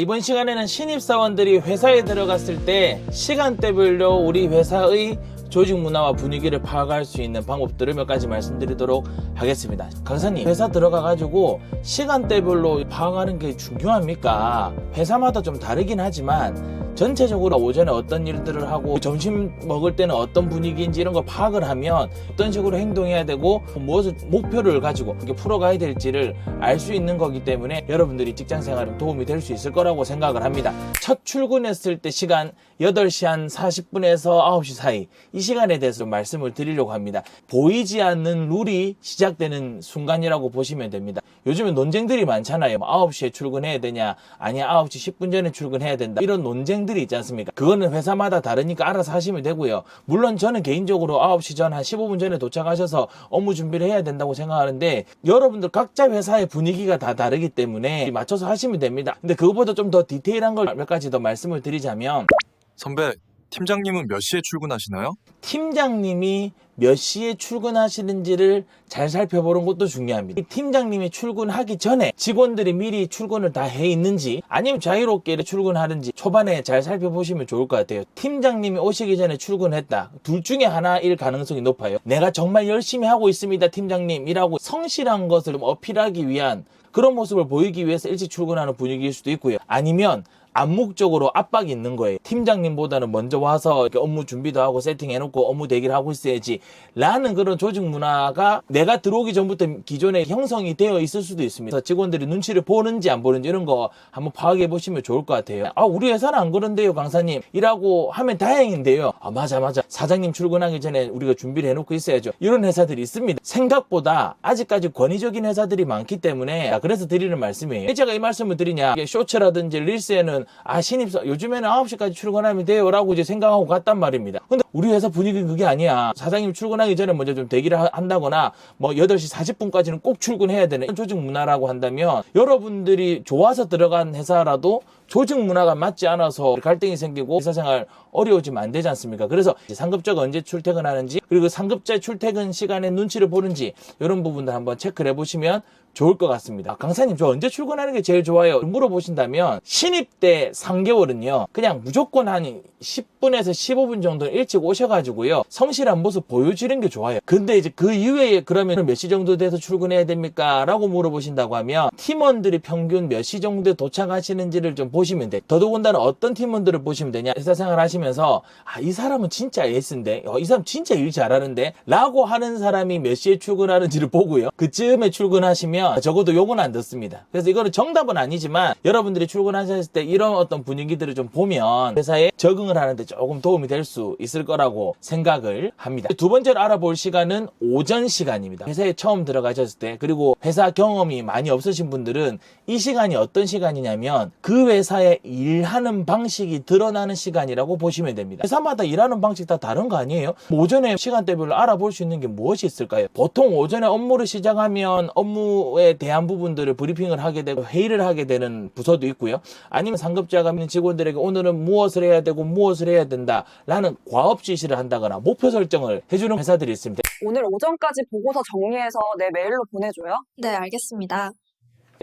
이번 시간에는 신입사원들이 회사에 들어갔을 때 시간대별로 우리 회사의 조직 문화와 분위기를 파악할 수 있는 방법들을 몇 가지 말씀드리도록 하겠습니다. 강사님, 회사 들어가가지고 시간대별로 파악하는 게 중요합니까? 회사마다 좀 다르긴 하지만 전체적으로 오전에 어떤 일들을 하고 점심 먹을 때는 어떤 분위기인지 이런 거 파악을 하면 어떤 식으로 행동해야 되고 무엇을 목표를 가지고 이렇게 풀어가야 될지를 알 수 있는 거기 때문에 여러분들이 직장 생활에 도움이 될 수 있을 거라고 생각을 합니다. 첫 출근했을 때 시간 8시 한 40분에서 9시 사이 이 시간에 대해서 좀 말씀을 드리려고 합니다. 보이지 않는 룰이 시작되는 순간이라고 보시면 됩니다. 요즘에 논쟁들이 많잖아요. 뭐 9시에 출근해야 되냐, 아니 9시 10분 전에 출근해야 된다. 이런 논쟁들 이 있지 않습니까? 그거는 회사마다 다르니까 알아서 하시면 되고요. 물론 저는 개인적으로 9시 전 한 15분 전에 도착하셔서 업무 준비를 해야 된다고 생각하는데 여러분들 각자 회사의 분위기가 다 다르기 때문에 맞춰서 하시면 됩니다. 근데 그거보다 좀 더 디테일한 걸 몇 가지 더 말씀을 드리자면 선배, 팀장님은 몇 시에 출근하시나요? 팀장님이 몇 시에 출근하시는지를 잘 살펴보는 것도 중요합니다. 이 팀장님이 출근하기 전에 직원들이 미리 출근을 다 해 있는지 아니면 자유롭게 출근하는지 초반에 잘 살펴보시면 좋을 것 같아요. 팀장님이 오시기 전에 출근했다. 둘 중에 하나일 가능성이 높아요. 내가 정말 열심히 하고 있습니다, 팀장님이라고 성실한 것을 어필하기 위한 그런 모습을 보이기 위해서 일찍 출근하는 분위기일 수도 있고요. 아니면 암묵적으로 압박이 있는 거예요. 팀장님보다는 먼저 와서 업무 준비도 하고 세팅해놓고 업무 대기를 하고 있어야지. 라는 그런 조직 문화가 내가 들어오기 전부터 기존에 형성이 되어 있을 수도 있습니다. 직원들이 눈치를 보는지 안 보는지 이런 거 한번 파악해 보시면 좋을 것 같아요. 아, 우리 회사는 안 그런데요, 강사님. 이라고 하면 다행인데요. 아, 맞아, 맞아. 사장님 출근하기 전에 우리가 준비를 해놓고 있어야죠. 이런 회사들이 있습니다. 생각보다 아직까지 권위적인 회사들이 많기 때문에 아, 그래서 드리는 말씀이에요. 왜 제가 이 말씀을 드리냐. 쇼츠라든지 릴스에는 아, 신입사, 요즘에는 9시까지 출근하면 돼요. 라고 이제 생각하고 갔단 말입니다. 근데 우리 회사 분위기는 그게 아니야. 사장님 출근하기 전에 먼저 좀 대기를 하- 한다거나 뭐 8시 40분까지는 꼭 출근해야 되는 조직 문화라고 한다면 여러분들이 좋아서 들어간 회사라도 조직 문화가 맞지 않아서 갈등이 생기고 회사 생활 어려워지면 안 되지 않습니까? 그래서 상급자가 언제 출퇴근하는지 그리고 상급자 출퇴근 시간에 눈치를 보는지 이런 부분들 한번 체크를 해보시면 좋을 것 같습니다. 아, 강사님 저 언제 출근하는 게 제일 좋아요? 물어보신다면 신입 때 3개월은요 그냥 무조건 한 10 분에서 15분 정도 일찍 오셔가지고요 성실한 모습 보여주는 게 좋아요. 근데 이제 그 이외에 그러면 몇 시 정도 돼서 출근해야 됩니까? 라고 물어보신다고 하면 팀원들이 평균 몇 시 정도에 도착하시는지를 좀 보시면 돼. 더더군다나 어떤 팀원들을 보시면 되냐? 회사 생활 하시면서 아 이 사람은 진짜 에이스인데, 어, 이 사람 진짜 일 잘하는데, 라고 하는 사람이 몇 시에 출근하는지를 보고요. 그쯤에 출근하시면 적어도 욕은 안 듣습니다. 그래서 이거는 정답은 아니지만 여러분들이 출근하셨을 때 이런 어떤 분위기들을 좀 보면 회사에 적응을 하는데 조금 도움이 될 수 있을 거라고 생각을 합니다. 두 번째로 알아볼 시간은 오전 시간입니다. 회사에 처음 들어가셨을 때 그리고 회사 경험이 많이 없으신 분들은 이 시간이 어떤 시간이냐면 그 회사의 일하는 방식이 드러나는 시간이라고 보시면 됩니다. 회사마다 일하는 방식 다 다른 거 아니에요? 뭐 오전에 시간대별로 알아볼 수 있는 게 무엇이 있을까요? 보통 오전에 업무를 시작하면 업무에 대한 부분들을 브리핑을 하게 되고 회의를 하게 되는 부서도 있고요. 아니면 상급자가 있는 직원들에게 오늘은 무엇을 해야 되고 무엇을 해야 된다라는 과업 지시를 한다거나 목표 설정을 해주는 회사들이 있습니다. 오늘 오전까지 보고서 정리해서 내 메일로 보내줘요. 네, 알겠습니다.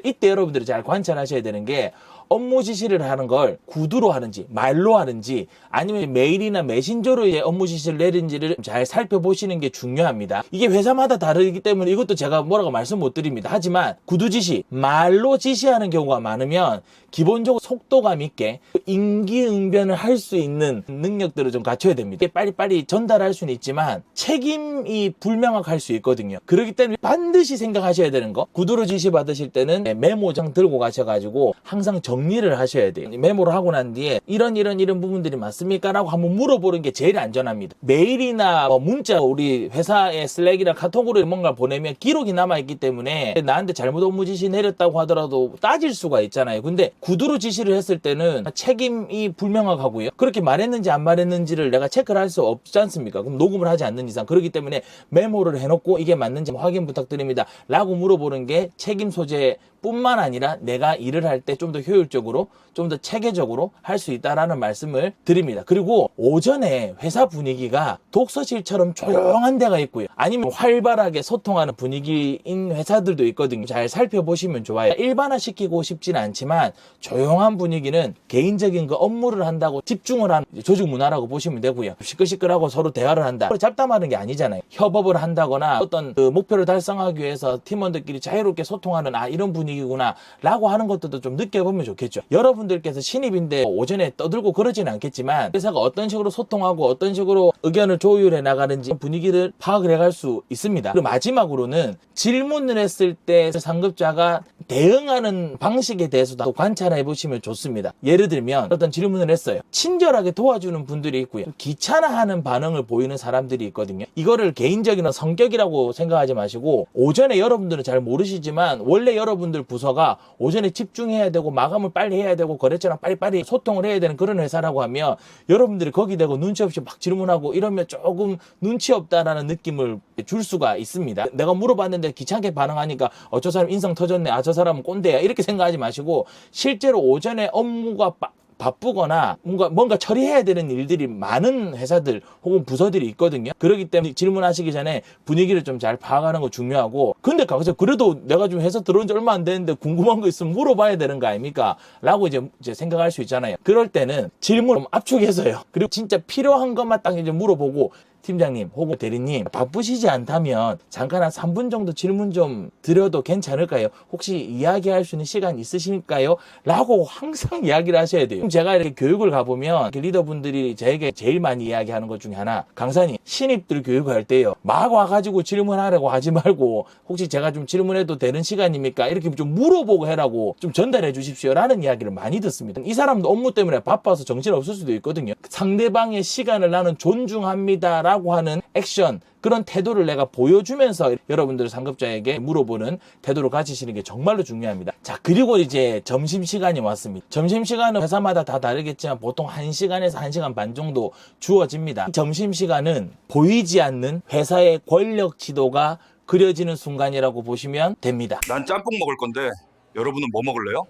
이때 여러분들이 잘 관찰하셔야 되는 게 업무 지시를 하는 걸 구두로 하는지 말로 하는지 아니면 메일이나 메신저로 이제 업무 지시를 내린지를 잘 살펴보시는 게 중요합니다. 이게 회사마다 다르기 때문에 이것도 제가 뭐라고 말씀 못 드립니다. 하지만 구두 지시 말로 지시하는 경우가 많으면 기본적으로 속도감 있게 인기응변을 할 수 있는 능력들을 좀 갖춰야 됩니다. 빨리빨리 전달할 수는 있지만 책임이 불명확할 수 있거든요. 그렇기 때문에 반드시 생각하셔야 되는 거 구두로 지시 받으실 때는 메모장 들고 가셔가지고 항상 정 리를 하셔야 돼요. 메모를 하고 난 뒤에 이런 이런 이런 부분들이 맞습니까? 라고 한번 물어보는 게 제일 안전합니다. 메일이나 뭐 문자 우리 회사의 슬랙이나 카톡으로 뭔가 보내면 기록이 남아있기 때문에 나한테 잘못 업무 지시 내렸다고 하더라도 따질 수가 있잖아요. 근데 구두로 지시를 했을 때는 책임이 불명확하고요. 그렇게 말했는지 안 말했는지를 내가 체크를 할 수 없지 않습니까? 그럼 녹음을 하지 않는 이상 그렇기 때문에 메모를 해놓고 이게 맞는지 확인 부탁드립니다. 라고 물어보는 게 책임 소재 뿐만 아니라 내가 일을 할 때 좀 더 효율 효율적으로 좀 더 체계적으로 할 수 있다라는 말씀을 드립니다. 그리고 오전에 회사 분위기가 독서실처럼 조용한 데가 있고요. 아니면 활발하게 소통하는 분위기인 회사들도 있거든요. 잘 살펴보시면 좋아요. 일반화시키고 싶지는 않지만 조용한 분위기는 개인적인 그 업무를 한다고 집중을 하는 조직 문화라고 보시면 되고요. 시끌시끌하고 서로 대화를 한다. 잡담하는 게 아니잖아요. 협업을 한다거나 어떤 그 목표를 달성하기 위해서 팀원들끼리 자유롭게 소통하는 아 이런 분위기구나 라고 하는 것들도 좀 느껴보면 좋겠 죠. 여러분들께서 신입인데 오전에 떠들고 그러지는 않겠지만 회사가 어떤 식으로 소통하고 어떤 식으로 의견을 조율해 나가는지 분위기를 파악을 해갈 수 있습니다. 그리고 마지막으로는 질문을 했을 때 상급자가 대응하는 방식에 대해서도 관찰해 보시면 좋습니다. 예를 들면 어떤 질문을 했어요. 친절하게 도와주는 분들이 있고요. 귀찮아하는 반응을 보이는 사람들이 있거든요. 이거를 개인적인 성격이라고 생각하지 마시고 오전에 여러분들은 잘 모르시지만 원래 여러분들 부서가 오전에 집중해야 되고 마감을 빨리 해야 되고 거래처랑 빨리빨리 소통을 해야 되는 그런 회사라고 하면 여러분들이 거기 대고 눈치 없이 막 질문하고 이러면 조금 눈치 없다라는 느낌을 줄 수가 있습니다. 내가 물어봤는데 귀찮게 반응하니까 어 저 사람 인성 터졌네. 아 저 사람은 꼰대야. 이렇게 생각하지 마시고 실제로 오전에 업무가 빠- 바쁘거나 뭔가 뭔가 처리해야 되는 일들이 많은 회사들 혹은 부서들이 있거든요. 그렇기 때문에 질문하시기 전에 분위기를 좀 잘 파악하는 거 중요하고 근데 가서 그래도 내가 좀 회사 들어온 지 얼마 안 됐는데 궁금한 거 있으면 물어봐야 되는 거 아닙니까? 라고 이제, 이제 생각할 수 있잖아요. 그럴 때는 질문 좀 압축해서요. 그리고 진짜 필요한 것만 딱 이제 물어보고 팀장님 혹은 대리님 바쁘시지 않다면 잠깐 한 3분 정도 질문 좀 드려도 괜찮을까요? 혹시 이야기할 수 있는 시간 있으실까요? 라고 항상 이야기를 하셔야 돼요. 제가 이렇게 교육을 가보면 리더분들이 저에게 제일 많이 이야기하는 것 중에 하나 강사님 신입들 교육할 때요 막 와가지고 질문하라고 하지 말고 혹시 제가 좀 질문해도 되는 시간입니까? 이렇게 좀 물어보고 해라고 좀 전달해 주십시오 라는 이야기를 많이 듣습니다. 이 사람도 업무 때문에 바빠서 정신 없을 수도 있거든요. 상대방의 시간을 나는 존중합니다 라고 하는 액션 그런 태도를 내가 보여주면서 여러분들 상급자에게 물어보는 태도를 가지시는 게 정말로 중요합니다. 자, 그리고 이제 점심시간이 왔습니다. 점심시간은 회사마다 다 다르겠지만 보통 1시간에서 1시간 반 정도 주어집니다. 이 점심시간은 보이지 않는 회사의 권력 지도가 그려지는 순간이라고 보시면 됩니다. 난 짬뽕 먹을 건데 여러분은 뭐 먹을래요?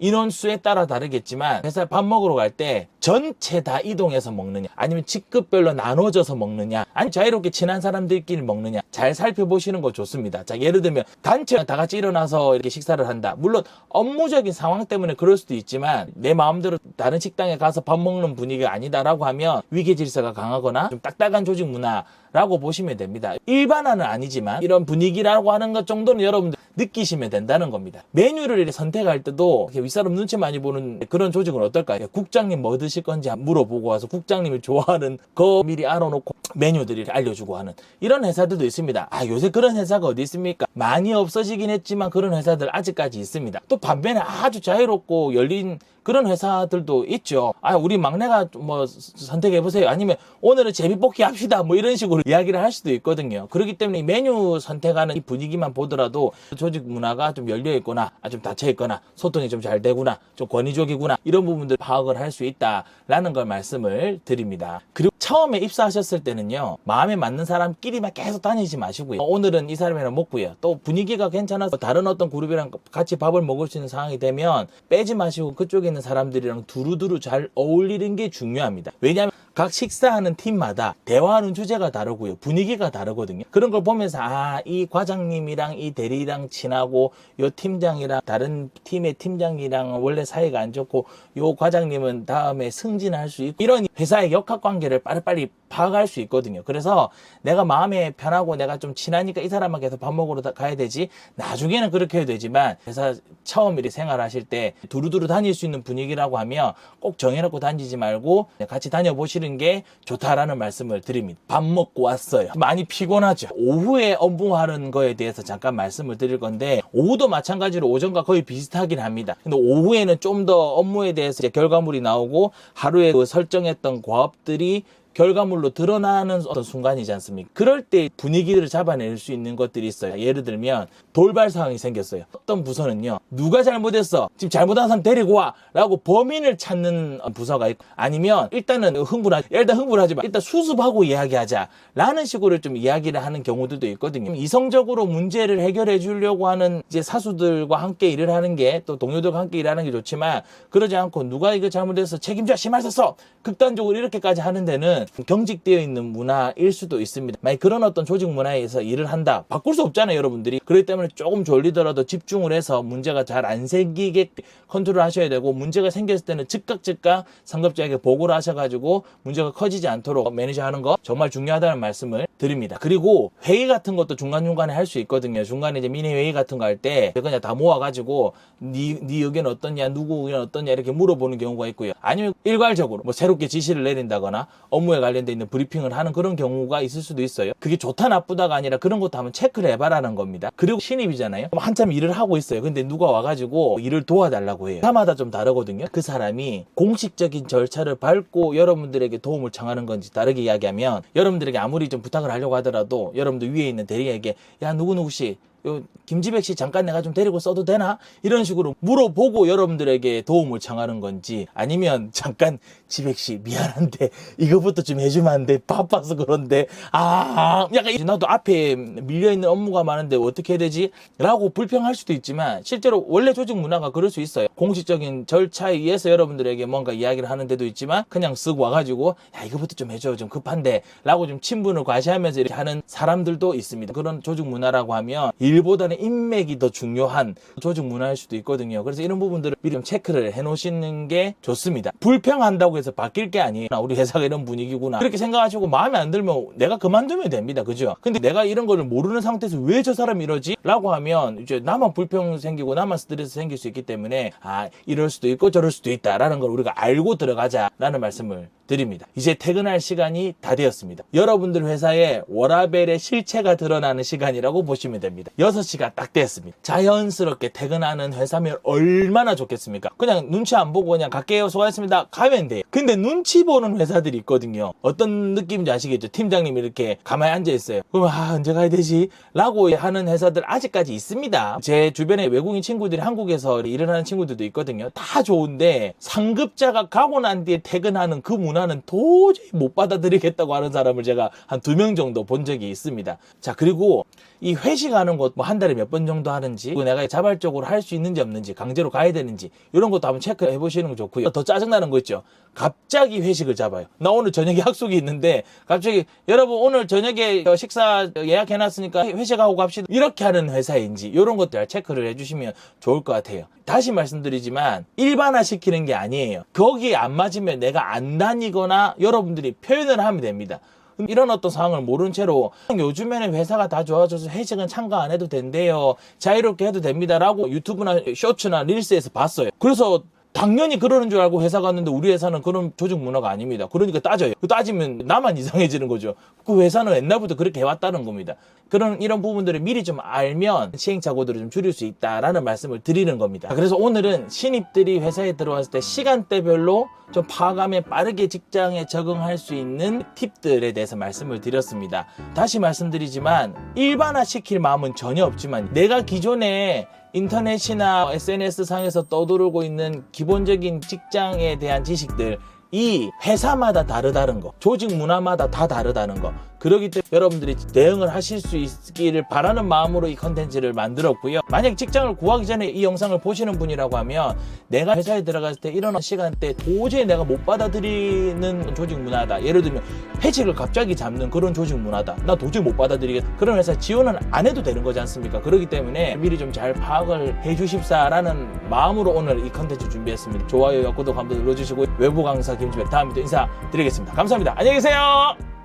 인원수에 따라 다르겠지만 회사 밥 먹으러 갈 때 전체 다 이동해서 먹느냐 아니면 직급별로 나눠져서 먹느냐 아니 자유롭게 친한 사람들끼리 먹느냐 잘 살펴보시는 거 좋습니다. 자 예를 들면 단체 다 같이 일어나서 이렇게 식사를 한다. 물론 업무적인 상황 때문에 그럴 수도 있지만 내 마음대로 다른 식당에 가서 밥 먹는 분위기가 아니다라고 하면 위계 질서가 강하거나 좀 딱딱한 조직 문화 라고 보시면 됩니다. 일반화는 아니지만 이런 분위기라고 하는 것 정도는 여러분들 느끼시면 된다는 겁니다. 메뉴를 선택할 때도 이렇게 윗사람 눈치 많이 보는 그런 조직은 어떨까요? 국장님 뭐 드실 건지 물어보고 와서 국장님이 좋아하는 거 미리 알아놓고 메뉴들을 알려주고 하는 이런 회사들도 있습니다. 아 요새 그런 회사가 어디 있습니까? 많이 없어지긴 했지만 그런 회사들 아직까지 있습니다. 또 반면에 아주 자유롭고 열린 그런 회사들도 있죠. 아, 우리 막내가 뭐 선택해 보세요. 아니면 오늘은 제비뽑기 합시다. 뭐 이런 식으로 이야기를 할 수도 있거든요. 그렇기 때문에 이 메뉴 선택하는 이 분위기만 보더라도 조직 문화가 좀 열려 있거나 아, 좀 닫혀 있거나 소통이 좀 잘 되구나. 좀 권위적이구나. 이런 부분들 파악을 할 수 있다라는 걸 말씀을 드립니다. 그리고 처음에 입사하셨을 때는요. 마음에 맞는 사람끼리만 계속 다니지 마시고요. 어, 오늘은 이 사람이랑 먹고요. 또 분위기가 괜찮아서 다른 어떤 그룹이랑 같이 밥을 먹을 수 있는 상황이 되면 빼지 마시고 그쪽에 있는 사람들이랑 두루두루 잘 어울리는 게 중요합니다. 왜냐하면 각 식사하는 팀마다 대화하는 주제가 다르고요. 분위기가 다르거든요. 그런 걸 보면서 아, 이 과장님이랑 이 대리랑 친하고 요 팀장이랑 다른 팀의 팀장이랑 원래 사이가 안 좋고 요 과장님은 다음에 승진할 수 있고 이런 회사의 역학 관계를 빨리빨리 파악할 수 있거든요. 그래서 내가 마음에 편하고 내가 좀 친하니까 이 계속 밥 먹으러 다- 가야 되지. 나중에는 그렇게 해도 되지만 회사 처음 이렇게 생활하실 때 두루두루 다닐 수 있는 분위기라고 하면 꼭 정해놓고 다니지 말고 같이 다녀보시는 게 좋다라는 말씀을 드립니다. 밥 먹고 왔어요. 많이 피곤하죠. 오후에 업무하는 거에 대해서 잠깐 말씀을 드릴 건데 오후도 마찬가지로 오전과 거의 비슷하긴 합니다. 근데 오후에는 좀 더 업무에 대해서 결과물이 나오고 하루에 그 설정했던 과업들이 결과물로 드러나는 어떤 순간이지 않습니까? 그럴 때 분위기를 잡아낼 수 있는 것들이 있어요. 예를 들면 돌발 상황이 생겼어요. 어떤 부서는요. 누가 잘못했어? 지금 잘못한 사람 데리고 와! 라고 범인을 찾는 부서가 있고 아니면 일단은 흥분하지 일단 흥분하지 마. 일단 수습하고 이야기하자. 라는 식으로 좀 이야기를 하는 경우들도 있거든요. 이성적으로 문제를 해결해 주려고 하는 이제 사수들과 함께 일을 하는 게 또 동료들과 함께 일하는 게 좋지만 그러지 않고 누가 이거 잘못해서 책임져 심할 썼어 극단적으로 이렇게까지 하는 데는 경직되어 있는 문화일 수도 있습니다. 만약 그런 어떤 조직 문화에서 일을 한다 바꿀 수 없잖아요, 여러분들이. 그렇기 때문에 조금 졸리더라도 집중을 해서 문제가 잘 안 생기게 컨트롤 하셔야 되고 문제가 생겼을 때는 즉각 즉각 상급자에게 보고를 하셔가지고 문제가 커지지 않도록 매니저 하는 거 정말 중요하다는 말씀을 드립니다. 그리고 회의 같은 것도 중간중간에 할 수 있거든요. 중간에 이제 미니 회의 같은 거 할 때 그냥 다 모아가지고 네, 네 의견 어떠냐, 누구 의견 어떠냐 이렇게 물어보는 경우가 있고요. 아니면 일괄적으로 뭐 새롭게 지시를 내린다거나 업무 에 관련돼 있는 브리핑을 하는 그런 경우가 있을 수도 있어요. 그게 좋다 나쁘다가 아니라 그런 것도 한번 체크를 해봐라는 겁니다. 그리고 신입이잖아요. 그럼 한참 일을 하고 있어요. 근데 누가 와가지고 일을 도와달라고 해요. 사마다 좀 다르거든요. 그 사람이 공식적인 절차를 밟고 여러분들에게 도움을 청하는 건지 다르게 이야기하면 여러분들에게 아무리 좀 부탁을 하려고 하더라도 여러분들 위에 있는 대리에게 야 누구누구 씨 요 김지백 씨 잠깐 내가 좀 데리고 써도 되나? 이런 식으로 물어보고 여러분들에게 도움을 청하는 건지 아니면 잠깐 지백 씨 미안한데 이거부터 좀 해주면 안 돼? 바빠서 그런데 아 약간 이- 나도 앞에 밀려 있는 업무가 많은데 어떻게 해야 되지? 라고 불평할 수도 있지만 실제로 원래 조직 문화가 그럴 수 있어요. 공식적인 절차에 의해서 여러분들에게 뭔가 이야기를 하는 데도 있지만 그냥 쓱 와가지고 야 이거부터 좀 해줘 좀 급한데 라고 좀 친분을 과시하면서 이렇게 하는 사람들도 있습니다. 그런 조직 문화라고 하면 일보다는 인맥이 더 중요한 조직 문화일 수도 있거든요. 그래서 이런 부분들을 미리 좀 체크를 해 놓으시는 게 좋습니다. 불평한다고 해서 바뀔 게 아니에요. 우리 회사가 이런 분위기구나. 그렇게 생각하시고 마음에 안 들면 내가 그만두면 됩니다. 그죠? 근데 내가 이런 거를 모르는 상태에서 왜 저 사람이 이러지? 라고 하면 이제 나만 불평 생기고 나만 스트레스 생길 수 있기 때문에 아, 이럴 수도 있고 저럴 수도 있다라는 걸 우리가 알고 들어가자라는 말씀을 드립니다. 이제 퇴근할 시간이 다 되었습니다. 여러분들 회사에 워라벨의 실체가 드러나는 시간이라고 보시면 됩니다. 6시가 딱 됐습니다. 자연스럽게 퇴근하는 회사면 얼마나 좋겠습니까? 그냥 눈치 안 보고 그냥 갈게요. 수고하셨습니다. 가면 돼요. 근데 눈치 보는 회사들이 있거든요. 어떤 느낌인지 아시겠죠? 팀장님이 이렇게 가만히 앉아 있어요. 그럼 아, 언제 가야 되지? 라고 하는 회사들 아직까지 있습니다. 제 주변에 외국인 친구들이 한국에서 일을 하는 친구들도 있거든요. 다 좋은데 상급자가 가고 난 뒤에 퇴근하는 그 문화는 도저히 못 받아들이겠다고 하는 사람을 제가 한 두 명 정도 본 적이 있습니다. 자, 그리고 이 회식하는 것뭐 한 달에 몇 번 정도 하는지 내가 자발적으로 할 수 있는지 없는지 강제로 가야 되는지 이런 것도 한번 체크해 보시는 거 좋고요. 더 짜증나는 거 있죠. 갑자기 회식을 잡아요. 나 오늘 저녁에 약속이 있는데 갑자기 여러분 오늘 저녁에 식사 예약해 놨으니까 회식하고 갑시다. 이렇게 하는 회사인지 이런 것들 체크를 해 주시면 좋을 것 같아요. 다시 말씀드리지만 일반화 시키는 게 아니에요. 거기에 안 맞으면 내가 안 다니거나 여러분들이 표현을 하면 됩니다. 이런 어떤 상황을 모른 채로 요즘에는 회사가 다 좋아져서 회식은 참가 안 해도 된대요. 자유롭게 해도 됩니다라고 유튜브나 쇼츠나 릴스에서 봤어요. 그래서 당연히 그러는 줄 알고 회사 갔는데 우리 회사는 그런 조직 문화가 아닙니다. 그러니까 따져요. 따지면 나만 이상해지는 거죠. 그 회사는 옛날부터 그렇게 해왔다는 겁니다. 그런 이런 부분들을 미리 좀 알면 시행착오들을 좀 줄일 수 있다라는 말씀을 드리는 겁니다. 그래서 오늘은 신입들이 회사에 들어왔을 때 시간대별로 좀 파감에 빠르게 직장에 적응할 수 있는 팁들에 대해서 말씀을 드렸습니다. 다시 말씀드리지만 일반화 시킬 마음은 전혀 없지만 내가 기존에 인터넷이나 SNS 상에서 떠도르고 있는 기본적인 직장에 대한 지식들 이 회사마다 다르다는 거, 조직 문화마다 다 다르다는 거. 그러기 때문에 여러분들이 대응을 하실 수 있기를 바라는 마음으로 이 컨텐츠를 만들었고요. 만약 직장을 구하기 전에 이 영상을 보시는 분이라고 하면 내가 회사에 들어갔을 때 이런 시간대 도저히 내가 못 받아들이는 조직 문화다. 예를 들면 회식을 갑자기 잡는 그런 조직 문화다. 나 도저히 못 받아들이겠다. 그런 회사 지원은 안 해도 되는 거지 않습니까? 그렇기 때문에 미리 좀 잘 파악을 해주십사라는 마음으로 오늘 이 컨텐츠 준비했습니다. 좋아요와 구독 한번 눌러주시고 외부 강사 김지백 다음에 또 인사드리겠습니다. 감사합니다. 안녕히 계세요.